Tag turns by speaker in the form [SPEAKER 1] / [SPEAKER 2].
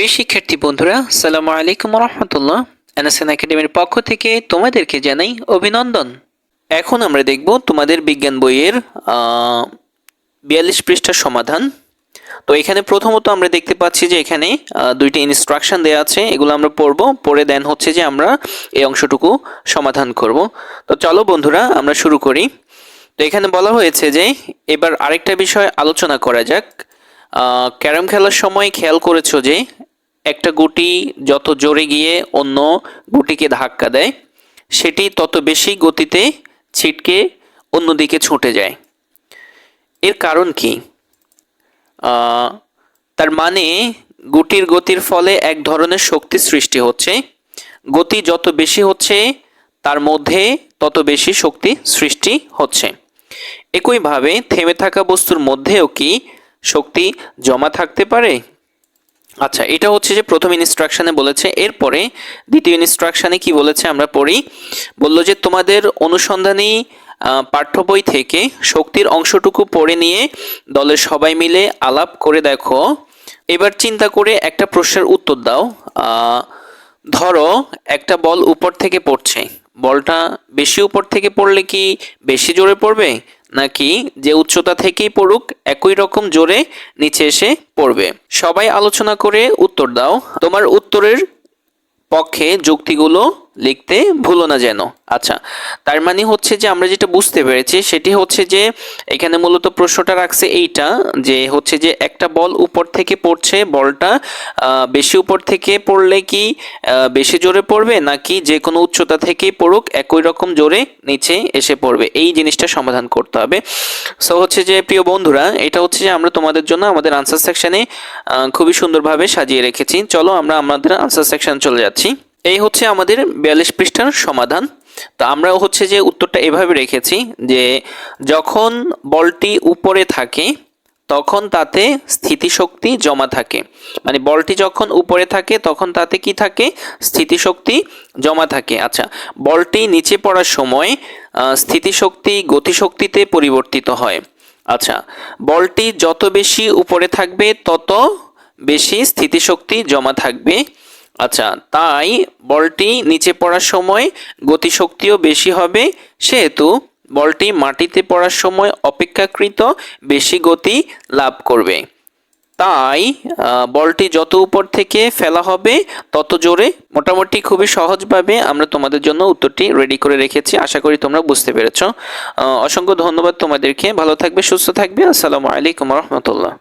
[SPEAKER 1] প্রিয় শিক্ষার্থী বন্ধুরা সালামু আলাইকুম রহমতুল্লাহ এনএসএন একাডেমির পক্ষ থেকে তোমাদেরকে জানাই অভিনন্দন। এখন আমরা দেখব তোমাদের বিজ্ঞান বইয়ের বিয়াল্লিশ পৃষ্ঠার সমাধান। তো এখানে প্রথমত আমরা দেখতে পাচ্ছি যে এখানে দুইটি ইনস্ট্রাকশন দেওয়া আছে, এগুলো আমরা পড়ব। পড়ে দেন হচ্ছে যে আমরা এই অংশটুকু সমাধান করব। তো চলো বন্ধুরা, আমরা শুরু করি। তো এখানে বলা হয়েছে যে, এবার আরেকটা বিষয় আলোচনা করা যাক। ক্যারাম খেলার সময় খেয়াল করেছ যে একটা গুটি যত জোরে গিয়ে অন্য গুটিকে ধাক্কা দেয়, সেটি তত বেশি গতিতে ছিটকে অন্যদিকে ছুটে যায়। এর কারণ কি? তার মানে গুটির গতির ফলে এক ধরনের শক্তি সৃষ্টি হচ্ছে। গতি যত বেশি হচ্ছে, তার মধ্যে তত বেশি শক্তি সৃষ্টি হচ্ছে। একইভাবে থেমে থাকা বস্তুর মধ্যেও কি শক্তি জমা থাকতে পারে? আচ্ছা এটা হচ্ছে যে প্রথম ইনস্ট্রাকশনে বলেছে, এরপরে দ্বিতীয় ইনস্ট্রাকশনে কি বলেছে আমরা পড়ি? বলল যে, তোমাদের অনুসন্ধানী পাঠ্য বই থেকে শক্তির অংশটুকু পড়ে নিয়ে দলের সবাই মিলে আলাপ করে দেখো। এবার চিন্তা করে একটা প্রশ্নের উত্তর দাও। ধরো একটা বল উপর থেকে পড়ছে। বলটা বেশি উপর থেকে পড়লে কি বেশি জোরে পড়বে? নাকি যে উচ্চতা থেকেই পড়ুক, একই রকম জোরে নিচে এসে পড়বে। সবাই আলোচনা করে উত্তর দাও। তোমার উত্তরের পক্ষে যুক্তিগুলো লিখতে ভুলো না যেন। আচ্ছা তার মানে হচ্ছে যে আমরা যেটা বুঝতে পেরেছি সেটি হচ্ছে যে এখানে মূলত প্রশ্নটা রাখছে এইটা, যে হচ্ছে যে একটা বল উপর থেকে পড়ছে বলটা বেশি উপর থেকে পড়লে কি বেশি জোরে পড়বে নাকি যে কোনো উচ্চতা থেকেই পড়ুক একই রকম জোরে নিচে এসে পড়বে? এই জিনিসটা সমাধান করতে হবে। সো হচ্ছে যে প্রিয় বন্ধুরা, এটা হচ্ছে যে আমরা তোমাদের জন্য আমাদের আনসার সেকশনে খুবই সুন্দরভাবে সাজিয়ে রেখেছি। চলো আমরা আমাদের আনসার সেকশন চলে যাচ্ছি। এই হচ্ছে আমাদের বিয়াল্লিশ পৃষ্ঠার সমাধান। তো আমরা হচ্ছে যে উত্তরটা এভাবে রেখেছি যে যখন বলটি উপরে থাকে, তখন তাতে স্থিতিশক্তি জমা থাকে। মানে বলটি যখন উপরে থাকে, তখন তাতে কি থাকে? স্থিতিশক্তি জমা থাকে। আচ্ছা বলটি নিচে পড়ার সময় স্থিতিশক্তি গতিশক্তিতে পরিবর্তিত হয়। আচ্ছা বলটি যত বেশি উপরে থাকবে, তত বেশি স্থিতিশক্তি জমা থাকবে। আচ্ছা তাই বলটি নিচে পড়ার সময় গতিশক্তিও বেশি হবে, সেহেতু বলটি মাটিতে পড়ার সময় অপেক্ষাকৃত বেশি গতি লাভ করবে। তাই বলটি যত উপর থেকে ফেলা হবে, তত জোরে, মোটামুটি খুবই সহজভাবে আমরা তোমাদের জন্য উত্তরটি রেডি করে রেখেছি, আশা করি তোমরা বুঝতে পেরেছ। অসংখ্য ধন্যবাদ তোমাদেরকে, ভালো থাকবে, সুস্থ থাকবে, আসসালামু আলাইকুম রহমতুল্লাহ।